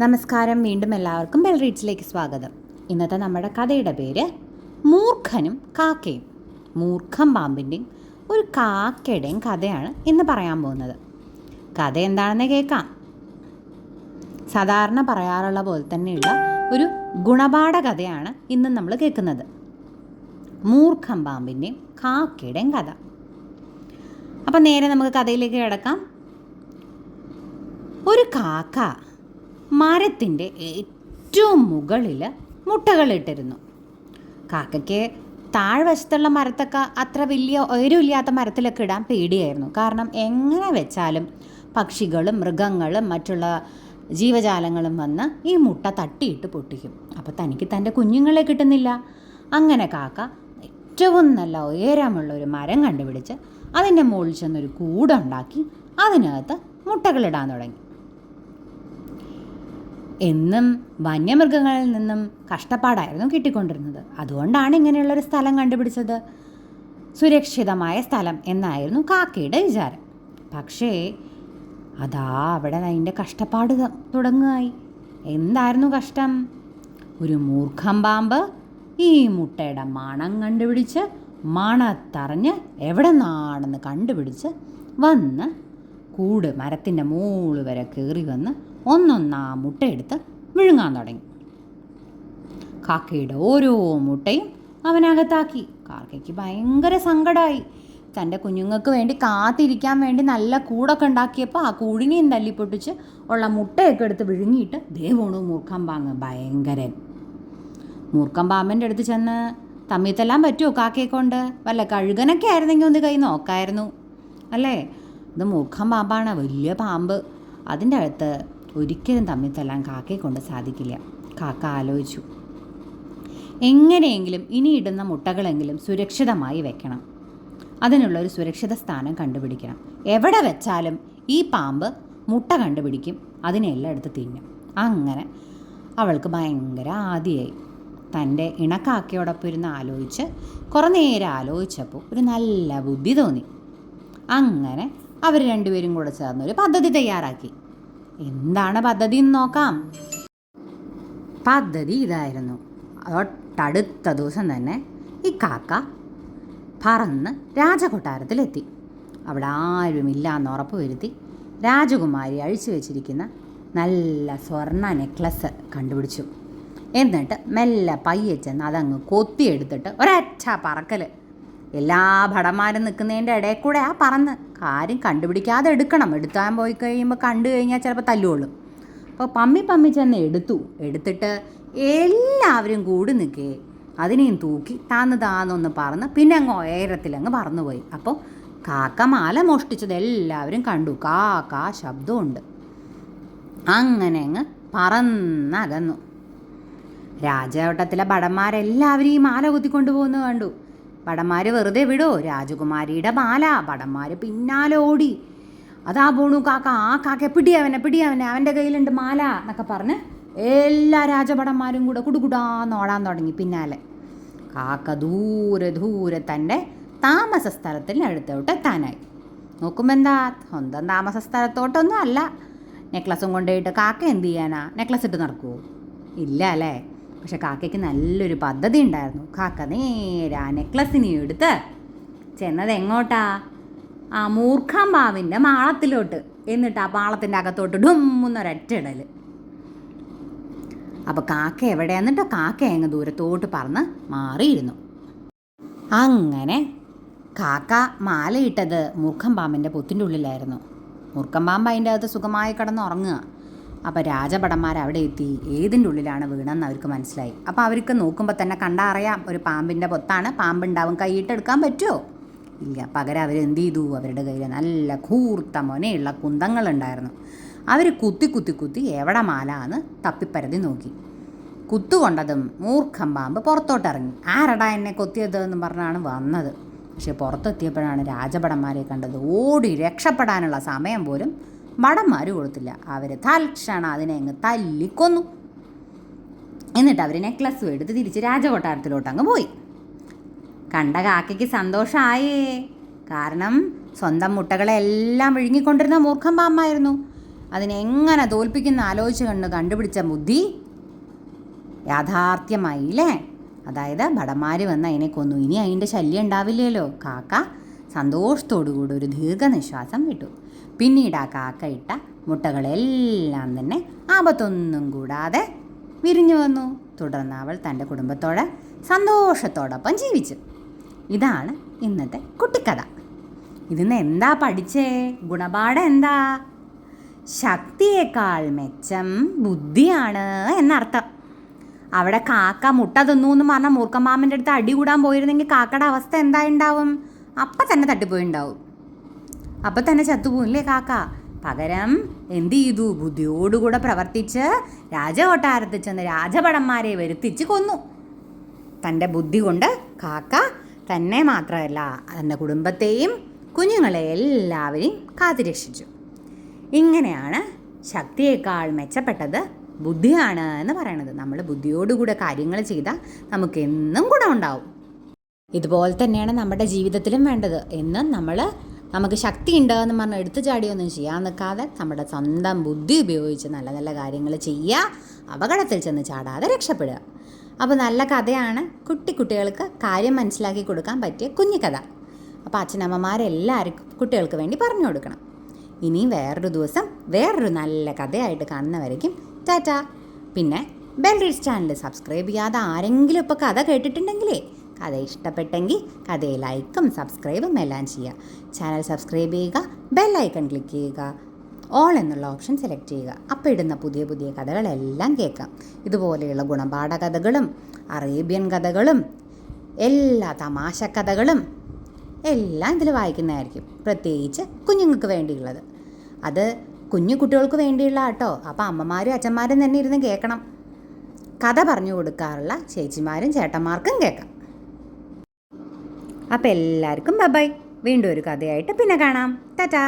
നമസ്കാരം. വീണ്ടും എല്ലാവർക്കും ബെൽ റീഡ്സിലേക്ക് സ്വാഗതം. ഇന്നത്തെ നമ്മുടെ കഥയുടെ പേര് മൂർഖനും കാക്കയും. മൂർഖം പാമ്പിന്റെയും ഒരു കാക്കയുടെയും കഥയാണ് ഇന്ന് പറയാൻ പോകുന്നത്. കഥ എന്താണെന്ന് കേൾക്കാം. സാധാരണ പറയാറുള്ള പോലെ തന്നെയുള്ള ഒരു ഗുണപാഠ കഥയാണ് ഇന്ന് നമ്മൾ കേൾക്കുന്നത്. മൂർഖം പാമ്പിന്റെയും കാക്കയുടെയും കഥ. അപ്പം നേരെ നമുക്ക് കഥയിലേക്ക് കിടക്കാം. ഒരു കാക്ക മരത്തിന്റെ ഏറ്റവും മുകളിൽ മുട്ടകളിട്ടിരുന്നു. കാക്കയ്ക്ക് താഴ്വശത്തുള്ള മരത്തൊക്കെ അത്ര വലിയ ഉയരമില്ലാത്ത മരത്തിലൊക്കെ ഇടാൻ പേടിയായിരുന്നു. കാരണം എങ്ങനെ വെച്ചാലും പക്ഷികളും മൃഗങ്ങളും മറ്റുള്ള ജീവജാലങ്ങളും വന്ന് ഈ മുട്ട തട്ടിയിട്ട് പൊട്ടിക്കും. അപ്പോൾ തനിക്ക് തന്റെ കുഞ്ഞുങ്ങളെ കിട്ടുന്നില്ല. അങ്ങനെ കാക്ക ഏറ്റവും നല്ല ഉയരമുള്ള ഒരു മരം കണ്ടുപിടിച്ച് അതിന്റെ മുകളിൽ ചെന്നൊരു കൂടുണ്ടാക്കി അതിനകത്ത് മുട്ടകളിടാൻ തുടങ്ങി. എന്നും വന്യമൃഗങ്ങളിൽ നിന്നും കഷ്ടപ്പാടായിരുന്നു കിട്ടിക്കൊണ്ടിരുന്നത്. അതുകൊണ്ടാണ് ഇങ്ങനെയുള്ളൊരു സ്ഥലം കണ്ടുപിടിച്ചത്. സുരക്ഷിതമായ സ്ഥലം എന്നായിരുന്നു കാക്കയുടെ വിചാരം. പക്ഷേ അതാ അവിടെ അതിന്റെ കഷ്ടപ്പാട് തുടങ്ങുകയായി. എന്തായിരുന്നു കഷ്ടം? ഒരു മൂർഖം പാമ്പ് ഈ മുട്ടയുടെ മണം കണ്ടുപിടിച്ച് മണത്തറിഞ്ഞ് എവിടെ നിന്നാണെന്ന് കണ്ടുപിടിച്ച് വന്ന് കൂട് മരത്തിന്റെ മൂൾ വരെ കയറി വന്ന് ഒന്നൊന്നാ മുട്ടയെടുത്ത് വിഴുങ്ങാൻ തുടങ്ങി. കാക്കയുടെ ഓരോ മുട്ടയും അവനകത്താക്കി. കാക്കയ്ക്ക് ഭയങ്കര സങ്കടമായി തന്റെ കുഞ്ഞുങ്ങൾക്ക് വേണ്ടി കാത്തിരിക്കാൻ വേണ്ടി നല്ല കൂടൊക്കെ ഉണ്ടാക്കിയപ്പോൾ ആ കൂടിനെയും തല്ലിപ്പൊട്ടിച്ച് ഉള്ള മുട്ടയൊക്കെ എടുത്ത് വിഴുങ്ങിയിട്ട് ദേവോണു മൂർഖം പാങ്ങ് ഭയങ്കരൻ. മൂർഖം പാമ്പന്റെ അടുത്ത് ചെന്ന് തമ്മിൽ തല്ലാൻ പറ്റുമോ കാക്കയെ കൊണ്ട്? വല്ല കഴുകനൊക്കെ ആയിരുന്നെങ്കിൽ ഒന്ന് കൈ നോക്കായിരുന്നു. അല്ലേ? ഇത് മൂർഖം പാമ്പാണ് വലിയ പാമ്പ്. അതിന്റെ അടുത്ത് ഒരിക്കലും തമ്മിൽ തല്ലാൻ കാക്കയെ കൊണ്ട് സാധിക്കില്ല. കാക്ക ആലോചിച്ചു. എങ്ങനെയെങ്കിലും ഇനി ഇടുന്ന മുട്ടകളെങ്കിലും സുരക്ഷിതമായി വെക്കണം. അതിനുള്ള ഒരു സുരക്ഷിത സ്ഥാനം കണ്ടുപിടിക്കണം. എവിടെ വെച്ചാലും ഈ പാമ്പ് മുട്ട കണ്ടുപിടിക്കും. അതിനെല്ലാം എടുത്ത് തിന്നും. അങ്ങനെ അവൾക്ക് ഭയങ്കര ആദിയായി. തന്റെ ഇണക്കാക്കയോടൊപ്പം ഇരുന്ന് ആലോചിച്ച് കുറേ നേരം ആലോചിച്ചപ്പോൾ ഒരു നല്ല ബുദ്ധി തോന്നി. അങ്ങനെ അവർ രണ്ടുപേരും കൂടെ ചേർന്ന് ഒരു പദ്ധതി തയ്യാറാക്കി. എന്താണ് പദ്ധതി എന്ന് നോക്കാം. പദ്ധതി ഇതായിരുന്നു. തൊട്ടടുത്ത ദിവസം തന്നെ ഈ കാക്ക പറന്ന് രാജകൊട്ടാരത്തിലെത്തി. അവിടെ ആരുമില്ല എന്ന് ഉറപ്പ് വരുത്തി രാജകുമാരി അഴിച്ചു വെച്ചിരിക്കുന്ന നല്ല സ്വർണ നെക്ലസ് കണ്ടുപിടിച്ചു. എന്നിട്ട് മെല്ലെ പയ്യെ ചെന്ന് അതങ്ങ് കൊത്തിയെടുത്തിട്ട് ഒരച്ഛ പറക്കൽ എല്ലാ ഭടന്മാരും നിൽക്കുന്നതിന്റെ ഇടയിൽ കൂടെ ആ പറന്ന് കാര്യം കണ്ടുപിടിക്കാതെ എടുക്കണം. എടുത്താൻ പോയി കഴിയുമ്പോൾ കണ്ടു കഴിഞ്ഞാൽ ചിലപ്പോൾ തല്ലുകൊള്ളും. അപ്പോൾ പമ്മി പമ്മി ചെന്ന് എടുത്തു. എടുത്തിട്ട് എല്ലാവരും കൂടി നിൽക്കേ അതിനെയും തൂക്കി താന്ന് താന്നൊന്ന് പറന്ന് പിന്നെ അങ്ങ് ഉയരത്തിലങ്ങ് പറന്നുപോയി അപ്പോൾ കാക്ക മാല മോഷ്ടിച്ചത് എല്ലാവരും കണ്ടു. കാക്ക ശബ്ദമുണ്ട്. അങ്ങനെ അങ്ങ് പറന്നകന്നു. രാജവട്ടത്തിലെ ഭടന്മാരെല്ലാവരും ഈ മാല കുത്തിക്കൊണ്ടു പോകുന്നത് കണ്ടു. ഭടന്മാർ വെറുതെ വിടോ. രാജകുമാരിയുടെ ബാല. ഭടന്മാർ പിന്നാലെ ഓടി. അതാ പോണു കാക്ക. ആ കാക്ക പിടി അവനെ പിടി അവനെ അവന്റെ കയ്യിലുണ്ട് മാല എന്നൊക്കെ പറഞ്ഞ് എല്ലാ രാജഭടന്മാരും കൂടെ കുടുകുടാന്ന് ഓടാൻ തുടങ്ങി പിന്നാലെ. കാക്ക ദൂരെ ദൂരെ തന്റെ താമസ സ്ഥലത്തിന് അടുത്തോട്ട് എത്താനായി. നോക്കുമ്പോൾ എന്താ? സ്വന്തം താമസ സ്ഥലത്തോട്ടൊന്നും അല്ല. നെക്ലസും കൊണ്ടുപോയിട്ട് കാക്ക എന്ത് ചെയ്യാനാ? നെക്ലസ് ഇട്ട് നടക്കുമോ ഇല്ല അല്ലേ? പക്ഷെ കാക്കയ്ക്ക് നല്ലൊരു പദ്ധതി ഉണ്ടായിരുന്നു. കാക്ക നേരെ ആ നെക്ലസിനെ എടുത്ത് ചെന്നത് എങ്ങോട്ടാ ആ മൂർഖാമ്പാവിന്റെ പാവിന്റെ മാളത്തിലോട്ട്. എന്നിട്ട് ആ പാളത്തിന്റെ അകത്തോട്ട് ഡുമ്മെന്നൊരൊറ്റയിടൽ അപ്പോൾ കാക്ക എവിടെയാന്നിട്ട് കാക്ക അങ്ങ് ദൂരത്തോട്ട് പറന്ന് മാറിയിരുന്നു. അങ്ങനെ കാക്ക മാലയിട്ടത് മൂർഖം പാമ്പിന്റെ പൊത്തിന്റെ ഉള്ളിലായിരുന്നു. മൂർഖം പാമ്പ് അതിന്റെ അകത്ത് സുഖമായി കിടന്ന് ഉറങ്ങുക. അപ്പോൾ രാജഭടന്മാർ അവിടെ എത്തി. ഏതിന്റെ ഉള്ളിലാണ് വീണെന്ന് അവർക്ക് മനസ്സിലായി. അപ്പോൾ അവർക്ക് നോക്കുമ്പോൾ തന്നെ കണ്ടറിയാം ഒരു പാമ്പിന്റെ പൊത്താണ്. പാമ്പുണ്ടാവും. കൈയിട്ടെടുക്കാൻ പറ്റുമോ ഇല്ല. പകരം അവർ എന്ത് ചെയ്തു? അവരുടെ കയ്യിൽ നല്ല കൂർത്ത മൊനയുള്ള കുന്തങ്ങളുണ്ടായിരുന്നു. അവർ കുത്തി കുത്തി കുത്തി എവിടെ മാല എന്ന് തപ്പിപ്പരതി നോക്കി. കുത്തുകൊണ്ടതും മൂർഖം പാമ്പ് പുറത്തോട്ടിറങ്ങി. ആരടാ എന്നെ കൊത്തിയത് എന്ന് പറഞ്ഞാണ് വന്നത്. പക്ഷേ പുറത്തെത്തിയപ്പോഴാണ് രാജഭടന്മാരെ കണ്ടത്. ഓടി രക്ഷപ്പെടാനുള്ള സമയം പോലും ഭടന്മാർ കൊടുത്തില്ല. അവർ തൽക്ഷണം അതിനെ അങ്ങ് തല്ലിക്കൊന്നു. എന്നിട്ട് അവർ നെക്ലസ് എടുത്ത് തിരിച്ച് രാജകൊട്ടാരത്തിലോട്ട് അങ്ങ് പോയി. കണ്ട കാക്കയ്ക്ക് സന്തോഷമായേ കാരണം സ്വന്തം മുട്ടകളെ എല്ലാം വിഴുങ്ങിക്കൊണ്ടിരുന്ന മൂർഖം പാമ്പായിരുന്നു അതിനെങ്ങനെ തോൽപ്പിക്കുന്ന ആലോചിച്ച് കണ്ട് കണ്ടുപിടിച്ച ബുദ്ധി? യാഥാർത്ഥ്യമായില്ലേ? അതായത് ഭടന്മാർ വന്ന് അതിനെ കൊന്നു. ഇനി അതിന്റെ ശല്യം ഉണ്ടാവില്ലല്ലോ. കാക്ക സന്തോഷത്തോടു കൂടി ഒരു ദീർഘനിശ്വാസം വിട്ടു. പിന്നീട് ആ കാക്ക ഇട്ട മുട്ടകളെല്ലാം തന്നെ ആപത്തൊന്നും കൂടാതെ വിരിഞ്ഞു വന്നു. തുടർന്ന് അവൾ തന്റെ കുടുംബത്തോടെ സന്തോഷത്തോടൊപ്പം ജീവിച്ചു. ഇതാണ് ഇന്നത്തെ കുട്ടിക്കഥ. ഇതിന്ന് എന്താ പഠിച്ചേ? ഗുണപാഠം എന്താ? ശക്തിയേക്കാൾ മെച്ചം ബുദ്ധിയാണ് എന്നർത്ഥം. അവിടെ കാക്ക മുട്ട തിന്നു എന്ന് പറഞ്ഞ മൂർക്കമാമന്റെ അടുത്ത് അടി കൂടാൻ പോയിരുന്നെങ്കിൽ കാക്കയുടെ അവസ്ഥ എന്തായിണ്ടാവും? അപ്പം തന്നെ തട്ടിപ്പോയിണ്ടാവും. അപ്പം തന്നെ ചത്തുപോയില്ലേ കാക്ക? പകരം എന്ത് ചെയ്തു? ബുദ്ധിയോടുകൂടെ പ്രവർത്തിച്ച് രാജകൊട്ടാരത്തിൽ ചെന്ന് രാജഭടന്മാരെ വരുത്തിച്ച് കൊന്നു. തന്റെ ബുദ്ധി കൊണ്ട് കാക്ക തന്നെ മാത്രമല്ല തന്റെ കുടുംബത്തെയും കുഞ്ഞുങ്ങളെ എല്ലാവരെയും കാത്തുരക്ഷിച്ചു. ഇങ്ങനെയാണ് ശക്തിയേക്കാൾ മെച്ചപ്പെട്ടത് ബുദ്ധിയാണ് എന്ന് പറയണത് നമ്മൾ ബുദ്ധിയോടുകൂടെ കാര്യങ്ങൾ ചെയ്താൽ നമുക്ക് എന്നും ഗുണമുണ്ടാവും. ഇതുപോലെ തന്നെയാണ് നമ്മുടെ ജീവിതത്തിലും വേണ്ടത്. എന്ന് നമ്മൾ നമുക്ക് ശക്തി ഉണ്ടാകുമെന്ന് പറഞ്ഞ് എടുത്തു ചാടിയൊന്നും ചെയ്യാൻ നിൽക്കാതെ നമ്മുടെ സ്വന്തം ബുദ്ധി ഉപയോഗിച്ച് നല്ല നല്ല കാര്യങ്ങൾ ചെയ്യുക അപകടത്തിൽ ചെന്ന് ചാടാതെ രക്ഷപ്പെടുക. അപ്പോൾ നല്ല കഥയാണ്. കുട്ടി കുട്ടികൾക്ക് കാര്യം മനസ്സിലാക്കി കൊടുക്കാൻ പറ്റിയ കുഞ്ഞു കഥ അപ്പോൾ അച്ഛനമ്മമാരെല്ലാവർക്കും കുട്ടികൾക്ക് വേണ്ടി പറഞ്ഞു കൊടുക്കണം. ഇനി വേറൊരു ദിവസം വേറൊരു നല്ല കഥയായിട്ട് കാണുന്നവരേക്കും ടാറ്റ. പിന്നെ ബെൽ റീഡ്സ് ചാനൽ സബ്സ്ക്രൈബ് ചെയ്യാതെ ആരെങ്കിലും ഇപ്പോൾ കഥ കേട്ടിട്ടുണ്ടെങ്കിലേ കഥ ഇഷ്ടപ്പെട്ടെങ്കിൽ കഥയെ ലൈക്കും സബ്സ്ക്രൈബും എല്ലാം ചെയ്യുക. ചാനൽ സബ്സ്ക്രൈബ് ചെയ്യുക ബെല്ലൈക്കൺ ക്ലിക്ക് ചെയ്യുക ഓൾ എന്നുള്ള ഓപ്ഷൻ സെലക്ട് ചെയ്യുക. അപ്പോൾ ഇടുന്ന പുതിയ പുതിയ കഥകളെല്ലാം കേൾക്കാം. ഇതുപോലെയുള്ള ഗുണപാഠ കഥകളും അറേബ്യൻ കഥകളും എല്ലാ തമാശ കഥകളും എല്ലാം ഇതിൽ വായിക്കുന്നതായിരിക്കും. പ്രത്യേകിച്ച് കുഞ്ഞുങ്ങൾക്ക് വേണ്ടിയുള്ളത്. അത് കുഞ്ഞു കുട്ടികൾക്ക് വേണ്ടിയുള്ള കേട്ടോ അപ്പോൾ അമ്മമാരും അച്ഛന്മാരും തന്നെ ഇരുന്ന് കേൾക്കണം. കഥ പറഞ്ഞു കൊടുക്കാറുള്ള ചേച്ചിമാരും ചേട്ടന്മാർക്കും കേൾക്കാം. അപ്പോൾ എല്ലാവർക്കും ബബായ് വീണ്ടും ഒരു കഥയായിട്ട് പിന്നെ കാണാം. ടാറ്റാ